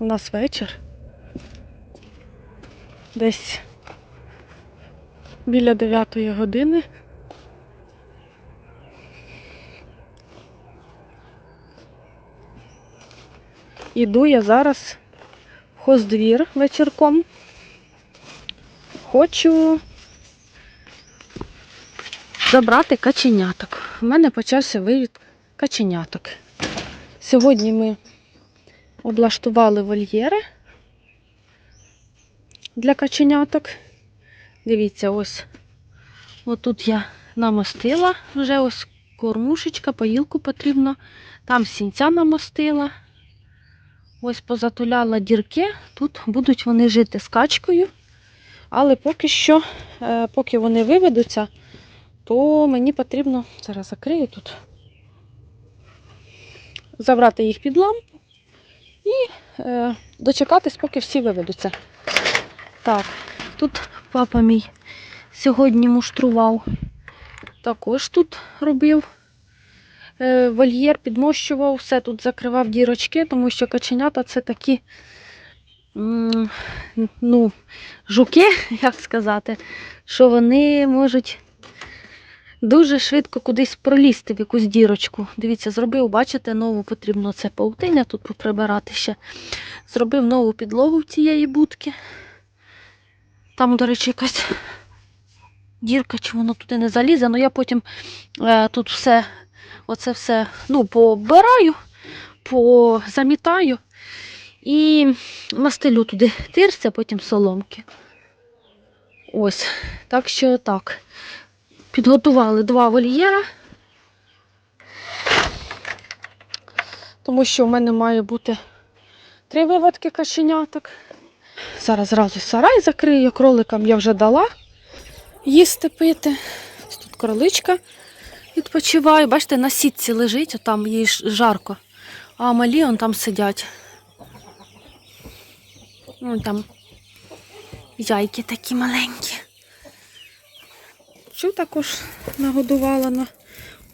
У нас вечір. Десь біля 9 години. Іду я зараз в хоздвір вечірком. Хочу забрати каченяток. У мене почався вивід каченяток. Сьогодні ми облаштували вольєри для каченяток. Дивіться, ось отут я намостила вже ось кормушечка, поїлку потрібно. Там сінця намостила. Ось позатуляла дірки. Тут будуть вони жити з качкою. Але поки що, е, поки вони виведуться, то мені потрібно, зараз закрию тут, забрати їх під лампу і е, дочекатись, поки всі виведуться. Так, тут папа мій сьогодні муштрував. Також тут робив е, вольєр, підмощував, все тут закривав дірочки, тому що каченята це такі ну, жуки, як сказати, що вони можуть дуже швидко кудись пролізти в якусь дірочку. Дивіться, зробив, бачите, нову потрібно це паутиня тут поприбирати ще. Зробив нову підлогу в цієї будки. Там, до речі, якась дірка, чи воно туди не залізе, але я потім е, тут все, оце все ну, побираю, позамітаю і настелю туди тирся, потім соломки. Ось, так що так. Підготували два вольєра. Тому що в мене має бути три виводки кашеняток. Зараз зразу сарай закрию, кроликам я вже дала їсти пити. Тут кроличка відпочиває. Бачите, на сітці лежить, там їй жарко. А малі он там сидять. Ну там яйки такі маленькі. Цю також нагодувала,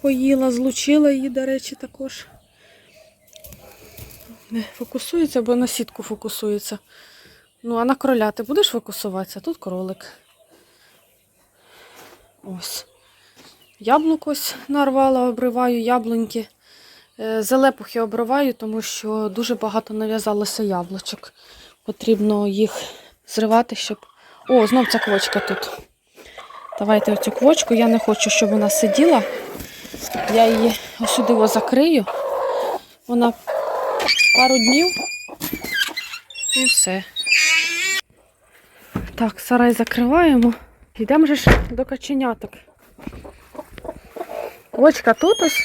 поїла, злучила її, до речі, також. Не фокусується, бо на сітку фокусується. Ну, а на кроля ти будеш фокусуватися? Тут кролик. Ось. Яблук ось нарвала, обриваю яблуньки. Е, Зелепухи обриваю, тому що дуже багато нав'язалося яблучок. Потрібно їх зривати, щоб. О, знов ця квочка тут. Давайте оцю квочку. Я не хочу, щоб вона сиділа. Я її сюди закрию. Вона пару днів і все. Так, сарай закриваємо. Йдемо ж до каченяток. Квочка тут ось.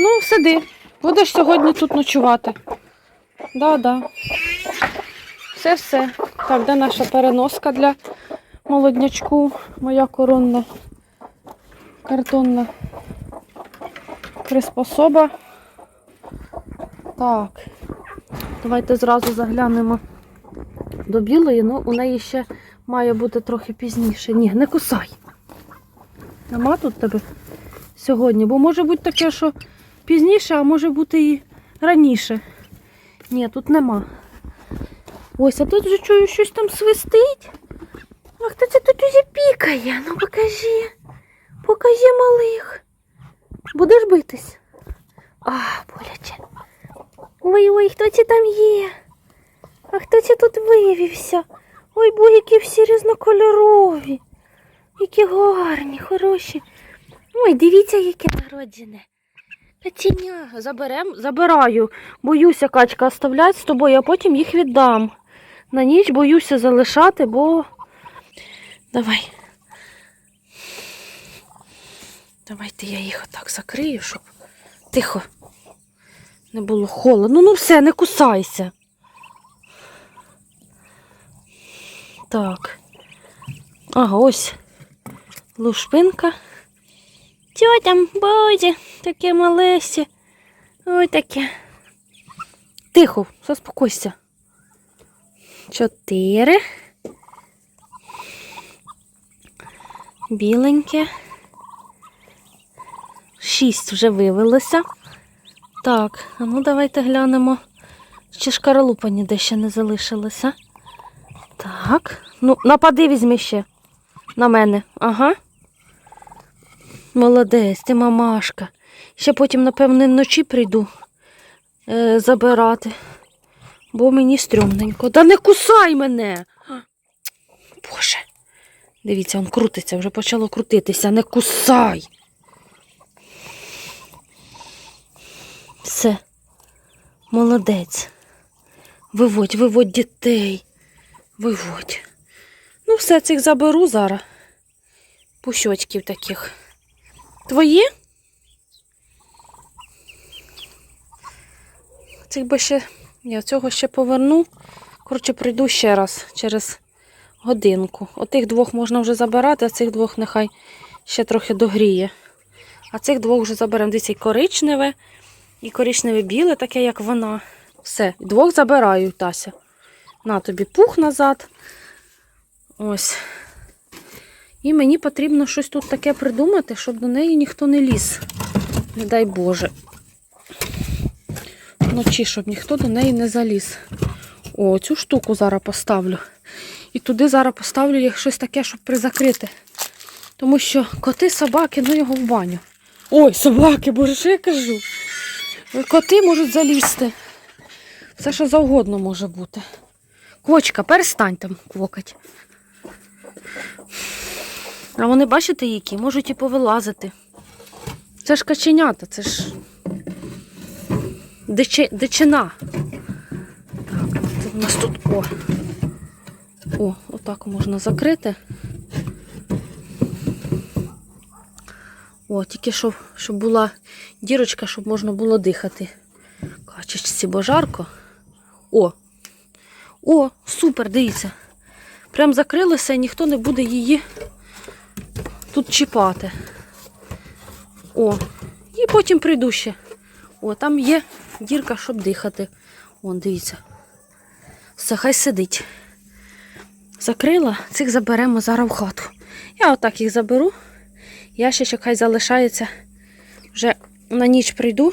Ну, сиди. Будеш сьогодні тут ночувати. Да-да. Все-все. Так, де наша переноска для молоднячку? Моя коронна картонна приспособа. Так. Давайте зразу заглянемо до білої. Ну, у неї ще має бути трохи пізніше. Ні, не кусай. Нема тут тебе сьогодні, бо може бути таке, що пізніше, а може бути і раніше. Ні, тут нема. Ось, а тут вже чую, щось там свистить. А хто це тут уже пікає? Ну покажи. Покажи малих. Будеш битись? А, боляче. Ой-ой, хто це там є? А хто це тут виявився? Ой, бо які всі різнокольорові. Які гарні, хороші. Ой, дивіться, яке народжене. Каченя. Заберем, забираю. Боюся качка оставляти з тобою, а потім їх віддам. На ніч боюся залишати, бо. Давай. Давайте я їх отак закрию, щоб. Тихо. Не було холодно. Ну все, не кусайся. Так. Ага, ось лушпинка. Чого там, боже, таке малесе. Ой таке. Тихо, заспокойся. Чотири. Біленьке. Шість вже вивелося. Так, а ну давайте глянемо. Ще шкаралупа ніде ще не залишилася. Так. Ну, напади візьми ще. На мене. Ага. Молодець, ти мамашка. Ще потім, напевне, вночі прийду е, забирати. Бо мені стрьомненько. Да не кусай мене. Боже. Дивіться, він крутиться, вже почало крутитися. Не кусай. Все. Молодець. Виводь, виводь дітей. Виводь. Ну, все цих заберу зараз. Пущочків таких. Твої? Цих би ще. Я цього ще поверну. Коротше, прийду ще раз через годинку. Отих двох можна вже забирати, а цих двох нехай ще трохи догріє. А цих двох вже заберемо. Дивіться, і коричневе, і коричневе біле, таке, як вона. Все, двох забираю, Тася. На тобі пух назад. Ось. І мені потрібно щось тут таке придумати, щоб до неї ніхто не ліз. Не дай Боже. Вночі, щоб ніхто до неї не заліз. О, цю штуку зараз поставлю. І туди зараз поставлю їх щось таке, щоб призакрити. Тому що коти, собаки, ну його в баню. Ой, собаки, боже, що я кажу. Коти можуть залізти. Все, що завгодно може бути. Квочка, перестань там квокать. А вони, бачите, які, можуть і повилазити. Це ж каченята, це ж дичи, дичина. Так, в нас тут о. О, отак можна закрити. О, тільки щоб, щоб була дірочка, щоб можна було дихати. Качечці, бо жарко. О! О, супер, дивіться. Прям закрилося і ніхто не буде її тут чіпати. О, і потім прийду ще. О, там є дірка, щоб дихати. Вон, дивіться. Все, хай сидить. Закрила, цих заберемо зараз в хату. Я отак їх заберу. Ящичок хай залишається. Вже на ніч прийду.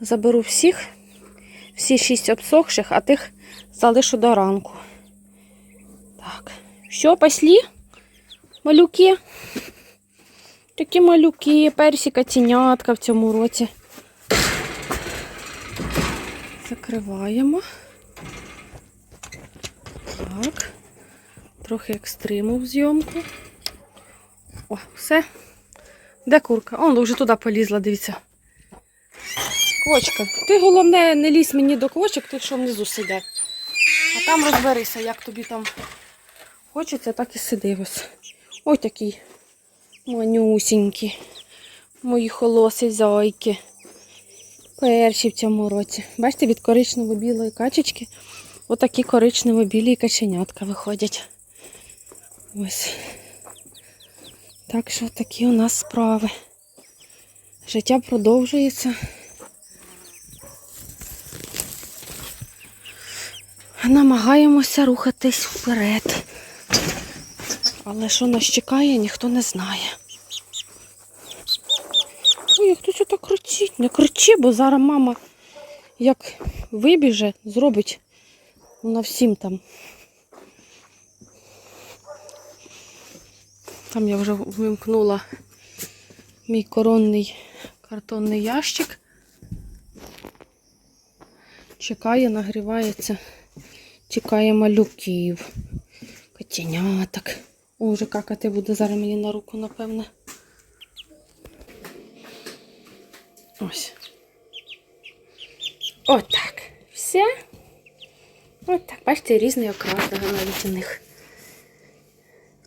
Заберу всіх. Всі шість обсохших, а тих залишу до ранку. Так. Що, паслі? Малюки? Такі малюки, персіка, тінятка в цьому році. Закриваємо. Так. Трохи екстриму в зйомку. О, все. Де курка? Он вже туди полізла, дивіться. Квочка. Ти головне не лізь мені до квочок, ти що внизу сидять. А там розберися, як тобі там хочеться, так і сиди ось. Ой такий манюсінький. Мої холоси зайки. Перші в цьому році. Бачите, від коричнево-білої качечки отакі коричнево-білі каченятка виходять. Ось. Так що такі у нас справи. Життя продовжується. Намагаємося рухатись вперед. Але що нас чекає, ніхто не знає. Ой, як хтось так кричить, не кричи, бо зараз мама як вибіже, зробить вона всім там. Там я вже вимкнула мій коронний картонний ящик. Чекає, нагрівається, чекає малюків, котеняток. О, вже какати буде зараз мені на руку, напевне. Ось. Отак. Все. Отак. Бачите, різний окрас навіть у них.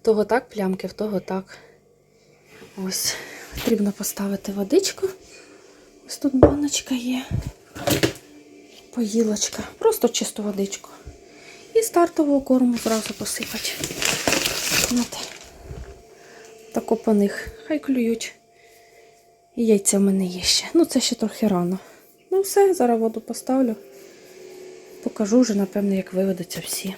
Того так плямки, в того так. Ось. Потрібно поставити водичку. Ось тут баночка є. Поїлочка. Просто чисту водичку. І стартового корму зразу посипати. От. Тако по них. Хай клюють. І яйця в мене є ще. Ну, це ще трохи рано. Ну все, зараз воду поставлю. Покажу вже, напевно, як виведуться всі.